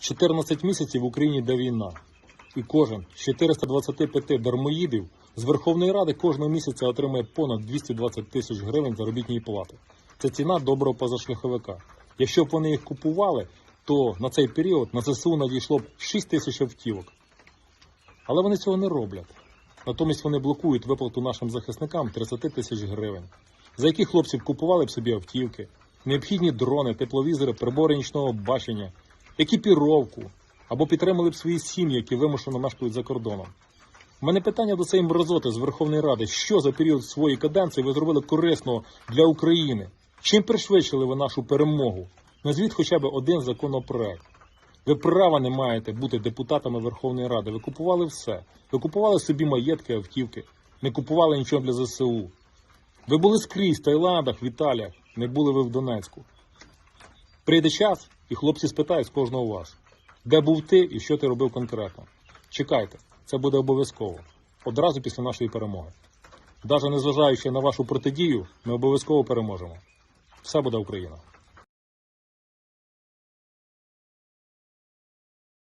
14 місяців в Україні йде війна. І кожен з 425 дармоїдів з Верховної Ради кожного місяця отримує понад 220 тисяч гривень заробітної плати. Це ціна доброго позашляховика. Якщо б вони їх купували, то на цей період на ЗСУ надійшло б 6 тисяч автівок. Але вони цього не роблять. Натомість вони блокують виплату нашим захисникам 30 тисяч гривень, за які хлопці купували б собі автівки, необхідні дрони, тепловізори, прибори нічного бачення, екіпіровку або підтримали б свої сім'ї, які вимушено мешкають за кордоном. У мене питання до цієї мразоти з Верховної Ради: що за період своєї каденції ви зробили корисного для України? Чим пришвидшили ви нашу перемогу? Назвіть хоча б один законопроект. Ви права не маєте бути депутатами Верховної Ради. Ви купували все. Ви купували собі маєтки, автівки, не купували нічого для ЗСУ. Ви були скрізь в Таїландах, в Італіях, не були ви в Донецьку. Прийде час, і хлопці спитають з кожного вас, де був ти і що ти робив конкретно. Чекайте, це буде обов'язково. Одразу після нашої перемоги. Навіть незважаючи на вашу протидію, ми обов'язково переможемо. Все буде Україна.